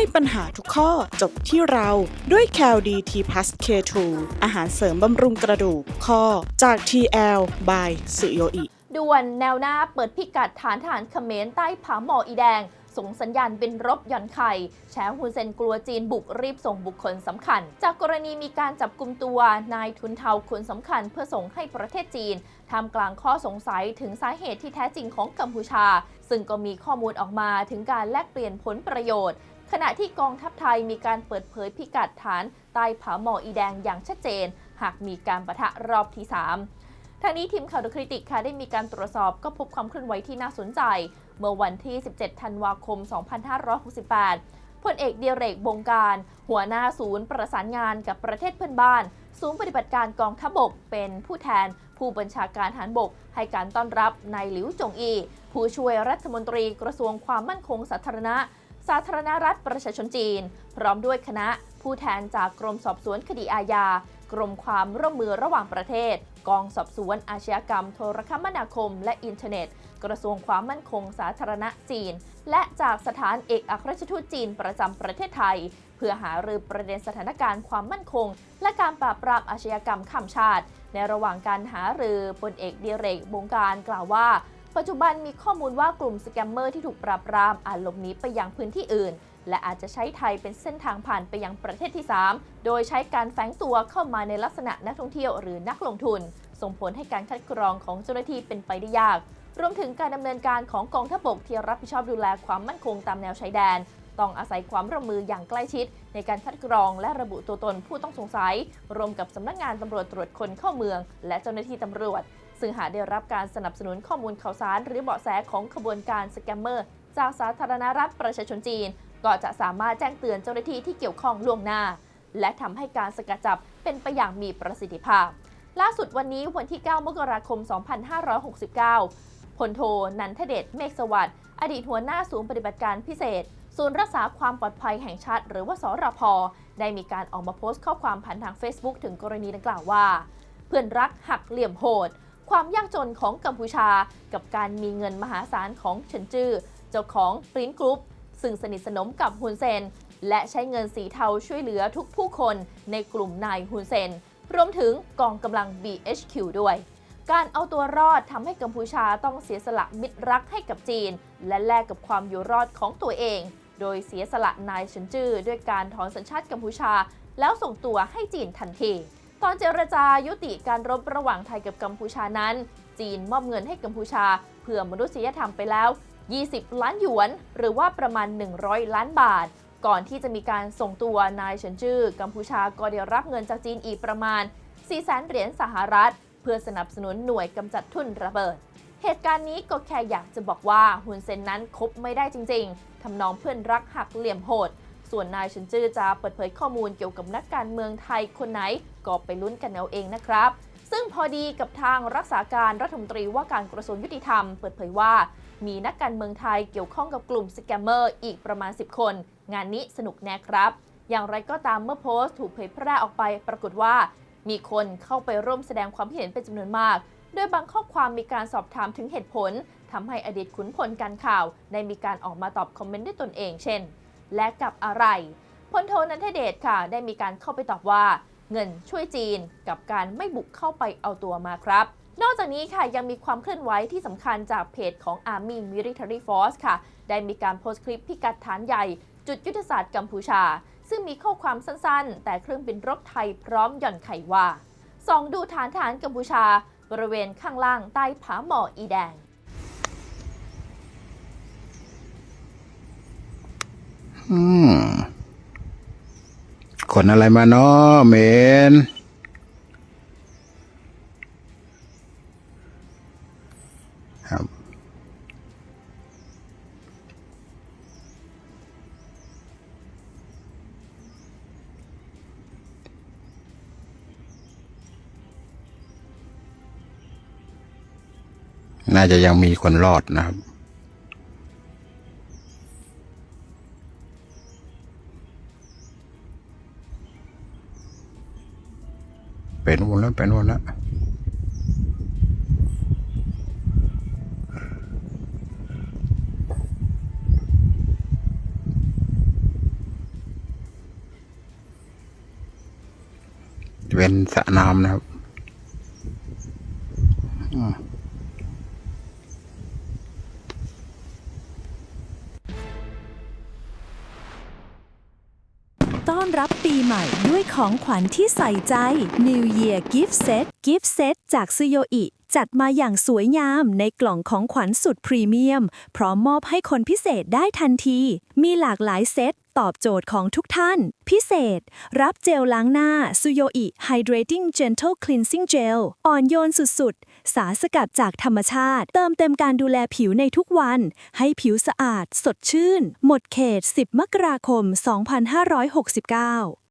ให้ปัญหาทุกข้อจบที่เราด้วย c a l d t p l u s K2 อาหารเสริมบำรุงกระดูกข้อจาก TL by สุโยอิด่วนแนวหน้าเปิดพิกัดฐานทหารเขมรใต้ผาหมออีแดง ส่งสัญญาณบินรบย่อนไข่แฉฮุนเซนกลัวจีนบุกรีบส่งบุคคลสำคัญ จากกรณีมีการจับกลุ่มตัวนายทุนเทาคนสำคัญเพื่อส่งให้ประเทศจีนทำกลางข้อสงสัยถึงสาเหตุที่แท้จริงของกัมพูชา ซึ่งก็มีข้อมูลออกมาถึงการแลกเปลี่ยนผลประโยชน์ ขณะที่กองทัพไทยมีการเปิดเผยพิกัดฐานใต้ผาหมออีแดงอย่างชัดเจน หากมีการประทะรอบที่ 3 ทางนี้ทีมข่าวดคริติกค่ะได้มีการตรวจสอบก็พบความเคลื่อนไหวที่น่าสนใจ เมื่อวันที่ 17 ธันวาคม 2568 พลเอกเดียเรกบงการ หัวหน้าศูนย์ประสานงานกับประเทศเพื่อนบ้าน ศูนย์ปฏิบัติการกองทัพบกเป็นผู้แทนผู้บัญชาการทหารบกให้การต้อนรับนายหลิวจงอี ผู้ช่วยรัฐมนตรีกระทรวงความมั่นคงสาธารณะ สาธารณรัฐประชาชนจีน พร้อมด้วยคณะผู้แทนจากกรมสอบสวนคดีอาญา กรมความร่วมมือระหว่างประเทศ กองสอบสวนอาชญากรรม โทรคมนาคม และอินเทอร์เน็ต กระทรวงความมั่นคงสาธารณะจีน และจากสถานเอกอัครราชทูตจีนประจำประเทศไทย เพื่อหารือประเด็นสถานการณ์ความมั่นคง และการปราบปรามอาชญากรรมข้ามชาติ ในระหว่างการหารือพลเอกเดียเรกบงการกล่าวว่า ปัจจุบันมีข้อมูลว่ากลุ่มสแกมเมอร์ที่ถูกปราบปรามอาจหลบหนีไปยังพื้นที่อื่น และอาจจะใช้ไทยเป็นเส้นทางผ่านไปยังประเทศที่ 3 โดยใช้การแฝงตัวเข้ามาในลักษณะนักท่องเที่ยวหรือนักลงทุน ส่งผลให้การคัดกรองของเจ้าหน้าที่เป็นไปได้ยาก รวมถึงการดำเนินการของกองทัพบกที่รับผิดชอบดูแลความมั่นคงตามแนวชายแดนต้องอาศัยความร่วมมืออย่างใกล้ชิด ในการคัดกรองและระบุตัวตนผู้ต้องสงสัย รวมกับสำนักงานตำรวจตรวจคนเข้าเมือง และเจ้าหน้าที่ตำรวจ ซึ่งหากได้รับการสนับสนุนข้อมูลข่าวสาร หรือเบาะแสของขบวนการสแกมเมอร์ จากสาธารณรัฐประชาชนจีน ก็จะสามารถแจ้งเตือนเจ้าหน้าที่ที่เกี่ยวข้องล่วงหน้า และทำให้การสกัดจับเป็นไปอย่างมีประสิทธิภาพ ล่าสุดวันนี้วันที่ 9 มกราคม 2569พลโทนันทเดชเมฆสวัสดิ์อดีตหัวหน้าศูนย์ปฏิบัติการพิเศษศูนย์รักษาความปลอดภัยแห่งชาติ หรือว่าสรพได้มีการออกมาโพสต์ข้อความผ่านทาง Facebook ถึงกรณีดังกล่าวว่า เพื่อนรักหักเหลี่ยมโหด ความยากจนของกัมพูชา กับการมีเงินมหาศาลของเฉินจื้อเจ้าของปริ้นกรุ๊ปซึ่งสนิทสนมกับฮุนเซน และใช้เงินสีเทาช่วยเหลือทุกผู้คนในกลุ่มนายฮุนเซน รวมถึงกองกำลัง BHQ ด้วย การเอาตัวรอดทำให้กัมพูชาต้องเสียสละมิตรรักให้กับจีน และแลกกับความอยู่รอดของตัวเอง โดยเสียสละนายเฉินจื้อด้วยการถอนสัญชาติกัมพูชา แล้วส่งตัวให้จีนทันที ตอนเจรจายุติการรบระหว่างไทยกับกัมพูชานั้น จีนมอบเงินให้กัมพูชา เพื่อมนุษยธรรมไปแล้ว 20 ล้านหยวน หรือว่าประมาณ 100 ล้านบาท ก่อนที่จะมีการส่งตัวนายเฉินจื้อกัมพูชาก็ได้รับเงินจากจีนอีกประมาณ4แสนเหรียญสหรัฐ เพื่อสนับสนุนหน่วยกำจัดทุ่นระเบิด เหตุการณ์นี้ก็แค่อยากจะบอกว่าฮุนเซนนั้นคบไม่ได้จริง ๆทำนองเพื่อนรักหักเหลี่ยมโหด ส่วนนายเฉินจื้อจะเปิดเผยข้อมูลเกี่ยวกับนักการเมืองไทยคนไหน ก็ไปลุ้นกันเอาเองนะครับ ซึ่งพอดีกับทางรักษาการรัฐมนตรีว่าการกระทรวงยุติธรรม เปิดเผยว่า มีนักการเมืองไทยเกี่ยวข้องกับกลุ่มสแกมเมอร์อีกประมาณ 10 คน งานนี้สนุกแน่ครับ อย่างไรก็ตามเมื่อโพสต์ถูกเผยแพร่ออกไป ปรากฏว่า มีคนเข้าไปร่วมแสดงความคิดเห็นเป็นจำนวนมากโดยบางข้อความมีการสอบถามถึงเหตุผลทำให้อดีตขุนพลการข่าว ได้มีการออกมาตอบคอมเมนต์ด้วยตนเองเช่น และกับอะไรพลโทนันทเดชค่ะ ได้มีการเข้าไปตอบว่า เงินช่วยจีนกับการไม่บุกเข้าไปเอาตัวมาครับ นอกจากนี้ค่ะยังมีความเคลื่อนไหวที่สำคัญจากเพจของ Army Military Force ค่ะ ได้มีการโพสต์คลิปพิกัดฐานใหญ่จุดยุทธศาสตร์กัมพูชา ซึ่งมีข้อความสั้นๆ แต่เครื่องบินรบไทยพร้อมหย่อนไขว่าส่องดูฐานฐานกัมพูชา บริเวณข้างล่างใต้ผาหมออีแดง อืมคนอะไรมาเนาะเมนครับน่าจะยังมีคนรอดนะครับ ไปนู่นแล้วเป็นู่นแล้วเป็นสระน้ำนะครับ ต้อนรับปีใหม่ด้วยของขวัญที่ใส่ใจ New Year Gift Set Gift Set จากซุโยอิ จัดมาอย่างสวยงามในกล่องของขวัญสุดพรีเมียม พร้อมมอบให้คนพิเศษได้ทันที มีหลากหลายเซตตอบโจทย์ของทุกท่าน พิเศษ รับเจลล้างหน้าซูโยอิ Hydrating Gentle Cleansing Gel อ่อนโยนสุดๆ สารสกัดจากธรรมชาติ เติมเต็มการดูแลผิวในทุกวัน ให้ผิวสะอาด สดชื่น หมดเขต 10 มกราคม 2569